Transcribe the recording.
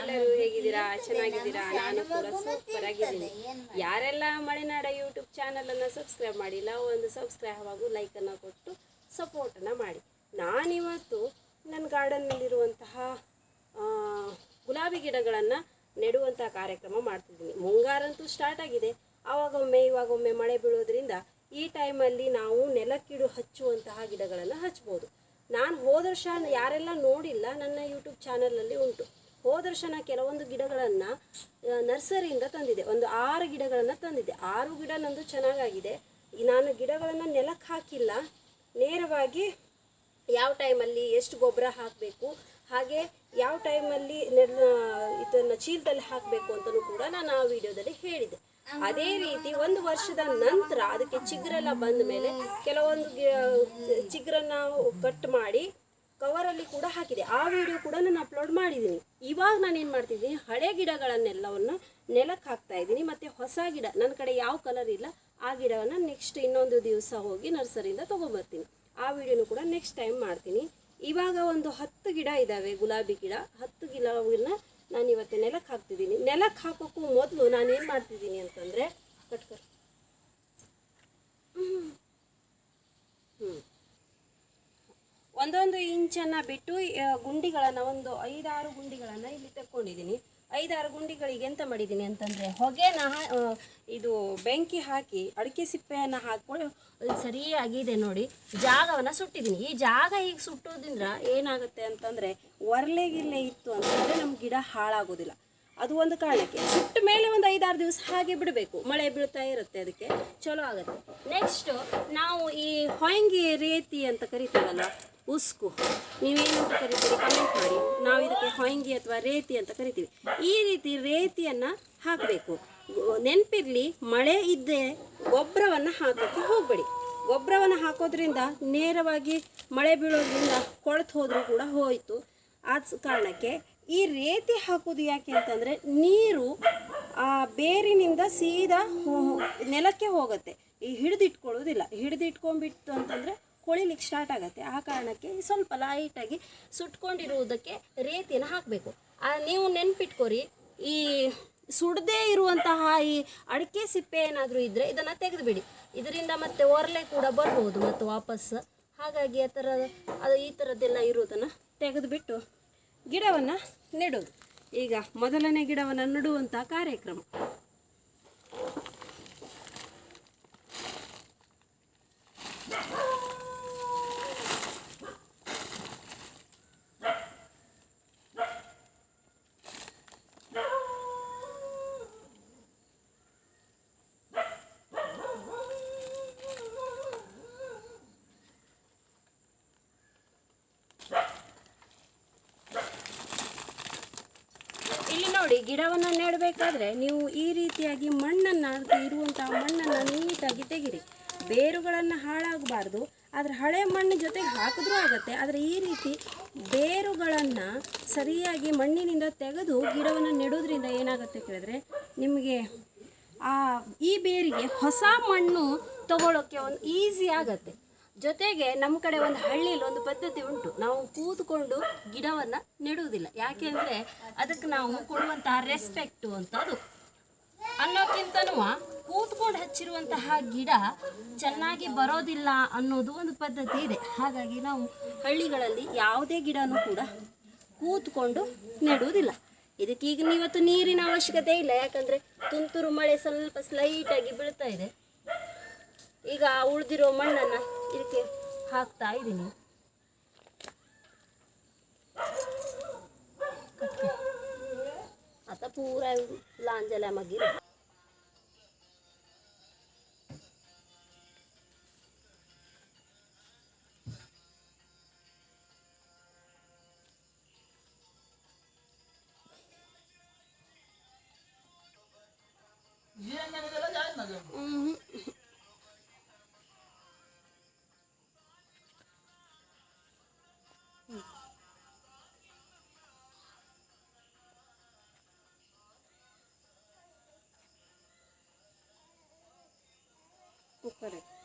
ಎಲ್ಲರೂ ಹೇಗಿದ್ದೀರಾ? ಚೆನ್ನಾಗಿದ್ದೀರಾ? ನಾನು ಕೂಡ ಸೂಪರ್ ಆಗಿದ್ದೀನಿ. ಯಾರೆಲ್ಲ ಮಳೆನಾಡ ಯೂಟ್ಯೂಬ್ ಚಾನಲನ್ನು ಸಬ್ಸ್ಕ್ರೈಬ್ ಮಾಡಿಲ್ಲ ಒಂದು ಸಬ್ಸ್ಕ್ರೈಬ್ ಹಾಗೂ ಲೈಕನ್ನು ಕೊಟ್ಟು ಸಪೋರ್ಟನ್ನು ಮಾಡಿ. ನಾನಿವತ್ತು ನನ್ನ ಗಾರ್ಡನ್ನಲ್ಲಿರುವಂತಹ ಆ, ಗುಲಾಬಿ ಗಿಡಗಳನ್ನು ನೆಡುವಂತಹ ಕಾರ್ಯಕ್ರಮ ಮಾಡ್ತಿದ್ದೀನಿ. ಮುಂಗಾರಂತೂ ಸ್ಟಾರ್ಟ್ ಆಗಿದೆ. ಆವಾಗೊಮ್ಮೆ ಇವಾಗೊಮ್ಮೆ ಮಳೆ ಬೀಳೋದ್ರಿಂದ ಈ ಟೈಮಲ್ಲಿ ನಾವು ನೆಲಕ್ಕಿಡು ಹಚ್ಚುವಂತಹ ಗಿಡಗಳನ್ನು ಹಚ್ಬೋದು. ನಾನು ಹೋದ ವರ್ಷ ಯಾರೆಲ್ಲ ನೋಡಿಲ್ಲ ನನ್ನ ಯೂಟ್ಯೂಬ್ ಚಾನಲಲ್ಲಿ ಉಂಟು. ಹೋದ ವರ್ಷ ನಾನು ಕೆಲವೊಂದು ಗಿಡಗಳನ್ನು ನರ್ಸರಿಯಿಂದ ತಂದಿದ್ದೆ ಒಂದು ಆರು ಗಿಡಗಳನ್ನು ತಂದಿದ್ದೆ ಆರು ಗಿಡ ನಂದು ಚೆನ್ನಾಗಾಗಿದೆ. ನಾನು ಗಿಡಗಳನ್ನು ನೆಲಕ್ಕೆ ಹಾಕಿಲ್ಲ. ನೇರವಾಗಿ ಯಾವ ಟೈಮಲ್ಲಿ ಎಷ್ಟು ಗೊಬ್ಬರ ಹಾಕಬೇಕು, ಹಾಗೆ ಯಾವ ಟೈಮಲ್ಲಿ ಇದನ್ನು ಚೀಲದಲ್ಲಿ ಹಾಕಬೇಕು ಅಂತಲೂ ಕೂಡ ನಾನು ಆ ವಿಡಿಯೋದಲ್ಲಿ ಹೇಳಿದೆ. ಅದೇ ರೀತಿ ಒಂದು ವರ್ಷದ ನಂತರ ಅದಕ್ಕೆ ಚಿಗುರೆಲ್ಲ ಬಂದ ಮೇಲೆ ಕೆಲವೊಂದು ಚಿಗುರನ್ನ ಕಟ್ ಮಾಡಿ ಕವರಲ್ಲಿ ಕೂಡ ಹಾಕಿದೆ. ಆ ವಿಡಿಯೋ ಕೂಡ ನಾನು ಅಪ್ಲೋಡ್ ಮಾಡಿದ್ದೀನಿ. ಇವಾಗ ನಾನು ಏನು ಮಾಡ್ತಿದ್ದೀನಿ? ಹಳೆ ಗಿಡಗಳನ್ನೆಲ್ಲವನ್ನು ನೆಲಕ್ಕೆ ಹಾಕ್ತಾ ಇದ್ದೀನಿ. ಮತ್ತು ಹೊಸ ಗಿಡ ನನ್ನ ಕಡೆ ಯಾವ ಕಲರ್ ಇಲ್ಲ. ಆ ಗಿಡವನ್ನು ನೆಕ್ಸ್ಟ್ ಇನ್ನೊಂದು ದಿವಸ ಹೋಗಿ ನರ್ಸರಿಯಿಂದ ತೊಗೊಬರ್ತೀನಿ. ಆ ವಿಡಿಯೋನು ಕೂಡ ನೆಕ್ಸ್ಟ್ ಟೈಮ್ ಮಾಡ್ತೀನಿ. ಇವಾಗ ಒಂದು ಹತ್ತು ಗಿಡ ಇದ್ದಾವೆ ಗುಲಾಬಿ ಗಿಡ. ಹತ್ತು ಗಿಡವನ್ನ ನಾನು ಇವತ್ತು ನೆಲಕ್ಕೆ ಹಾಕ್ತಿದ್ದೀನಿ. ನೆಲಕ್ಕೆ ಹಾಕೋಕ್ಕೂ ಮೊದಲು ನಾನು ಏನು ಮಾಡ್ತಿದ್ದೀನಿ ಅಂತಂದರೆ ಕಟ್ಕರ್ ಹ್ಞೂ ಒಂದೊಂದು ಇಂಚನ್ನು ಬಿಟ್ಟು ಗುಂಡಿಗಳನ್ನು, ಒಂದು ಐದಾರು ಗುಂಡಿಗಳನ್ನು ಇಲ್ಲಿ ತಕ್ಕೊಂಡಿದ್ದೀನಿ. ಐದಾರು ಗುಂಡಿಗಳಿಗೆ ಎಂತ ಮಾಡಿದ್ದೀನಿ ಅಂತಂದರೆ, ಹೊಗೆನ ಇದು ಬೆಂಕಿ ಹಾಕಿ, ಅಡಿಕೆ ಸಿಪ್ಪೆಯನ್ನು ಹಾಕ್ಕೊಂಡು ಅದು ಸರಿಯಾಗಿದೆ ನೋಡಿ, ಜಾಗವನ್ನು ಸುಟ್ಟಿದ್ದೀನಿ. ಈ ಜಾಗ ಈಗ ಸುಟ್ಟೋದ್ರಿಂದ ಏನಾಗುತ್ತೆ ಅಂತಂದರೆ, ಒರ್ಲೆ ಗಿರ್ಲೆ ಇತ್ತು ಅಂತಂದರೆ ನಮ್ಮ ಗಿಡ ಹಾಳಾಗೋದಿಲ್ಲ. ಅದು ಒಂದು ಕಾರಣಕ್ಕೆ, ಸುಟ್ಟ ಮೇಲೆ ಒಂದು ಐದಾರು ದಿವಸ ಹಾಗೆ ಬಿಡಬೇಕು. ಮಳೆ ಬೀಳ್ತಾ ಇರುತ್ತೆ ಅದಕ್ಕೆ, ಚಲೋ ಆಗುತ್ತೆ. ನೆಕ್ಸ್ಟು ನಾವು ಈ ಹೊಯಂಗಿ ರೇತಿ ಅಂತ ಕರಿತೀವಲ್ಲ ಉಸ್ಕು. ನೀವೇನಂತ ಕರಿತೀರಿ? ಕಮೆಂಟ್ ಮಾಡಿ. ನಾವು ಇದಕ್ಕೆ ಹೊಂಗಿ ಅಥವಾ ರೇತಿ ಅಂತ ಕರಿತೀವಿ. ಈ ರೀತಿ ರೇತಿಯನ್ನು ಹಾಕಬೇಕು. ನೆನಪಿರಲಿ, ಮಳೆ ಇದ್ದೆ ಗೊಬ್ಬರವನ್ನು ಹಾಕೋಕ್ಕೆ ಹೋಗಬೇಡಿ. ಗೊಬ್ಬರವನ್ನು ಹಾಕೋದ್ರಿಂದ ನೇರವಾಗಿ ಮಳೆ ಬೀಳೋದ್ರಿಂದ ಕೊಳೆತು ಹೋದರೂ ಕೂಡ ಹೋಯಿತು. ಆ ಕಾರಣಕ್ಕೆ ಈ ರೇತಿ ಹಾಕೋದು ಯಾಕೆ ಅಂತಂದರೆ ನೀರು ಆ ಬೇರಿನಿಂದ ಸೀದಾ ನೆಲಕ್ಕೆ ಹೋಗುತ್ತೆ. ಈ ಹಿಡಿದಿಟ್ಕೊಳ್ಳೋದಿಲ್ಲ ಹಿಡಿದಿಟ್ಕೊಂಡ್ಬಿಟ್ಟು ಅಂತಂದರೆ ಕೊಳಿಲಿಕ್ಕೆ ಸ್ಟಾರ್ಟ್ ಆಗುತ್ತೆ. ಆ ಕಾರಣಕ್ಕೆ ಸ್ವಲ್ಪ ಲೈಟಾಗಿ ಸುಟ್ಕೊಂಡಿರುವುದಕ್ಕೆ ರೇತಿಯನ್ನು ಹಾಕಬೇಕು. ನೀವು ನೆನ್ಪಿಟ್ಕೊರಿ, ಈ ಸುಡದೇ ಇರುವಂತಹ ಈ ಅಡಿಕೆ ಸಿಪ್ಪೆ ಏನಾದರೂ ಇದ್ದರೆ ಇದನ್ನು ತೆಗೆದುಬಿಡಿ. ಇದರಿಂದ ಮತ್ತೆ ಒರಲೆ ಕೂಡ ಬರ್ಬೋದು ಮತ್ತು ವಾಪಸ್. ಹಾಗಾಗಿ ಆ ಥರ, ಅದು ಈ ಥರದ್ದೆಲ್ಲ ಇರೋದನ್ನು ತೆಗೆದುಬಿಟ್ಟು ಗಿಡವನ್ನು ನೆಡೋದು. ಈಗ ಮೊದಲನೇ ಗಿಡವನ್ನು ನೆಡುವಂಥ ಕಾರ್ಯಕ್ರಮ ಇಲ್ಲಿ ನೋಡಿ ಗಿಡವನ್ನು ನೆಡಬೇಕಾದ್ರೆ ನೀವು ಈ ರೀತಿಯಾಗಿ ಮಣ್ಣನ್ನು ಅದಕ್ಕೆ ಇರುವಂತಹ ಮಣ್ಣನ್ನು ನೀಟಾಗಿ ತೆಗಿರಿ. ಬೇರುಗಳನ್ನು ಹಾಳಾಗಬಾರ್ದು. ಆದರೆ ಹಳೆ ಮಣ್ಣು ಜೊತೆಗೆ ಹಾಕಿದ್ರೂ ಆಗುತ್ತೆ. ಆದರೆ ಈ ರೀತಿ ಬೇರುಗಳನ್ನು ಸರಿಯಾಗಿ ಮಣ್ಣಿನಿಂದ ತೆಗೆದು ಗಿಡವನ್ನು ನೆಡೋದ್ರಿಂದ ಏನಾಗುತ್ತೆ ಕೇಳಿದ್ರೆ ನಿಮಗೆ ಆ ಈ ಬೇರಿಗೆ ಹೊಸ ಮಣ್ಣು ತಗೊಳ್ಳೋಕ್ಕೆ ಒಂದು ಈಸಿ ಆಗತ್ತೆ. ಜೊತೆಗೆ ನಮ್ಮ ಕಡೆ ಒಂದು ಹಳ್ಳಿಯಲ್ಲಿ ಒಂದು ಪದ್ಧತಿ ಉಂಟು. ನಾವು ಕೂತ್ಕೊಂಡು ಗಿಡವನ್ನು ನೆಡುವುದಿಲ್ಲ. ಯಾಕೆ ಅಂದರೆ ಅದಕ್ಕೆ ನಾವು ಕೊಡುವಂತಹ ರೆಸ್ಪೆಕ್ಟು ಅಂತ ಅದು ಅನ್ನೋಕ್ಕಿಂತನೂ ಕೂತ್ಕೊಂಡು ಹಚ್ಚಿರುವಂತಹ ಗಿಡ ಚೆನ್ನಾಗಿ ಬರೋದಿಲ್ಲ ಅನ್ನೋದು ಒಂದು ಪದ್ಧತಿ ಇದೆ. ಹಾಗಾಗಿ ನಾವು ಹಳ್ಳಿಗಳಲ್ಲಿ ಯಾವುದೇ ಗಿಡನೂ ಕೂಡ ಕೂತ್ಕೊಂಡು ನೆಡುವುದಿಲ್ಲ. ಇದಕ್ಕೆ ಈಗ ಇವತ್ತು ನೀರಿನ ಅವಶ್ಯಕತೆ ಇಲ್ಲ. ಯಾಕಂದರೆ ತುಂತುರು ಮಳೆ ಸ್ವಲ್ಪ ಸ್ಲೈಟಾಗಿ ಬೀಳ್ತಾ ಇದೆ. ಈಗ ಉಳಿದಿರೋ ಮಣ್ಣನ್ನು ಇದಕ್ಕೆ ಹಾಕ್ತಾ ಇದ್ದೀನಿ आता पूरा लांजला मग कुक